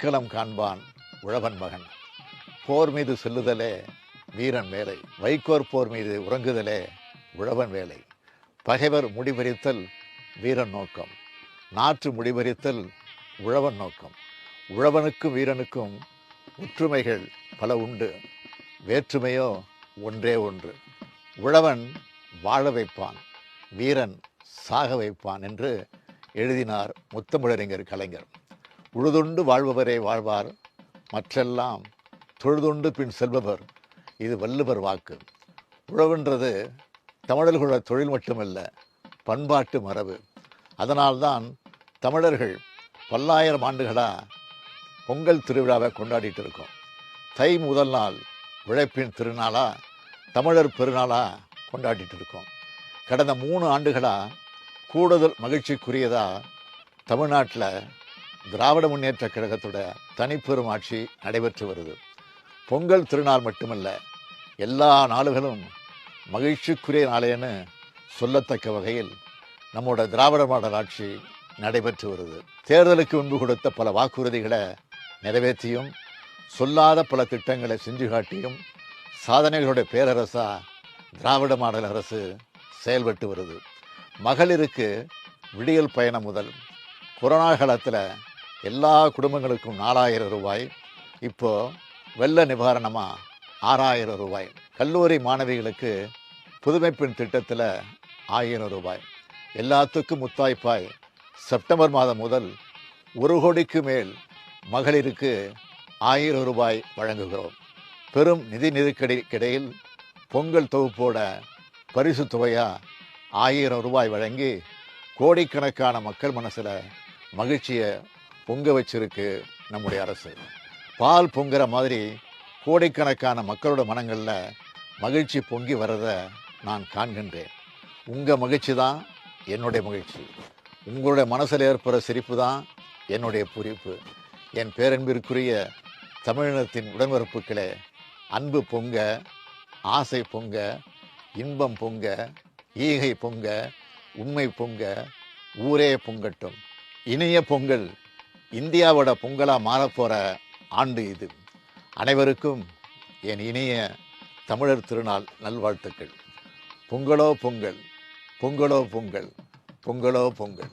போர்க்களம் காண்பான் உழவன் மகன். போர் மீது செல்லுதலே வீரன் வேலை. வைக்கோர் போர் மீது உறங்குதலே உழவன் வேலை. பகைவர் முடிவரித்தல் வீரன் நோக்கம். நாற்று முடிவரித்தல் உழவன் நோக்கம். உழவனுக்கும் வீரனுக்கும் ஒற்றுமைகள் பல உண்டு. வேற்றுமையோ ஒன்றே ஒன்று. உழவன் வாழ வைப்பான் வீரன் சாக வைப்பான் என்று எழுதினார் முத்தமிழறிஞர் கலைஞர். உழுதுண்டு வாழ்பவரே வாழ்வார். மற்றெல்லாம் தொழுதுண்டு பின் செல்பவர். இது வள்ளுவர் வாக்கு. உழவுன்றது தமிழர்களோட தொழில் மட்டுமல்ல பண்பாட்டு மரபு. அதனால்தான் தமிழர்கள் பல்லாயிரம் ஆண்டுகளாக பொங்கல் திருவிழாவை கொண்டாடிட்டு இருக்கோம். தை முதல் நாள் உழைப்பின் திருநாளாக தமிழர் பெருநாளாக கொண்டாடிட்டு இருக்கோம். கடந்த மூணு ஆண்டுகளாக கூடுதல் மகிழ்ச்சிக்குரியதாக தமிழ்நாட்டில் திராவிட முன்னேற்ற கழகத்தோட தனிப்பெரும் ஆட்சி நடைபெற்று வருது. பொங்கல் திருநாள் மட்டுமல்ல எல்லா நாளுகளும் மகிழ்ச்சிக்குரிய நாளேன்னு சொல்லத்தக்க வகையில் நம்மோட திராவிட மாடல் ஆட்சி நடைபெற்று வருது. தேர்தலுக்கு முன்பு கொடுத்த பல வாக்குறுதிகளை நிறைவேற்றியும் சொல்லாத பல திட்டங்களை செஞ்சு காட்டியும் சாதனைகளுடைய பேரரசாக திராவிட மாடல் அரசு செயல்பட்டு வருது. மகளிருக்கு விடியல் பயணம் முதல் கொரோனா காலத்தில் எல்லா குடும்பங்களுக்கும் நாலாயிரம் ரூபாய். இப்போது வெள்ள நிவாரணமாக ஆறாயிரம் ரூபாய். கல்லூரி மாணவிகளுக்கு புதுமைப்பெண் திட்டத்தில் ஆயிரம் ரூபாய். எல்லாத்துக்கும் முத்தாய்ப்பாய் செப்டம்பர் மாதம் முதல் ஒரு கோடிக்கு மேல் மகளிருக்கு ஆயிரம் ரூபாய் வழங்குகிறோம். பெரும் நிதி நெருக்கடிக்கிடையில் பொங்கல் தொகுப்போட பரிசு தொகையாக ஆயிரம் ரூபாய் வழங்கி கோடிக்கணக்கான மக்கள் மனசில் மகிழ்ச்சியை பொங்க வச்சிருக்கு நம்முடைய அரசு. பால் பொங்குற மாதிரி கோடிக்கணக்கான மக்களோட மனங்களில் மகிழ்ச்சி பொங்கி வரதை நான் காண்கின்றேன். உங்கள் மகிழ்ச்சி தான் என்னுடைய மகிழ்ச்சி. உங்களுடைய மனசில் ஏற்படுற சிரிப்பு தான் என்னுடைய புரிப்பு. என் பேரன்பிற்குரிய தமிழினத்தின் உடன்பிறப்புகளே அன்பு பொங்க ஆசை பொங்க இன்பம் பொங்க ஈகை பொங்க உண்மை பொங்க ஊரே பொங்கட்டும். இனிய பொங்கல். இந்தியாவோட பொங்கலாக மாறப்போகிற ஆண்டு இது. அனைவருக்கும் என் இனிய தமிழர் திருநாள் நல்வாழ்த்துக்கள். பொங்கலோ பொங்கல் பொங்கலோ பொங்கல் பொங்கலோ பொங்கல்.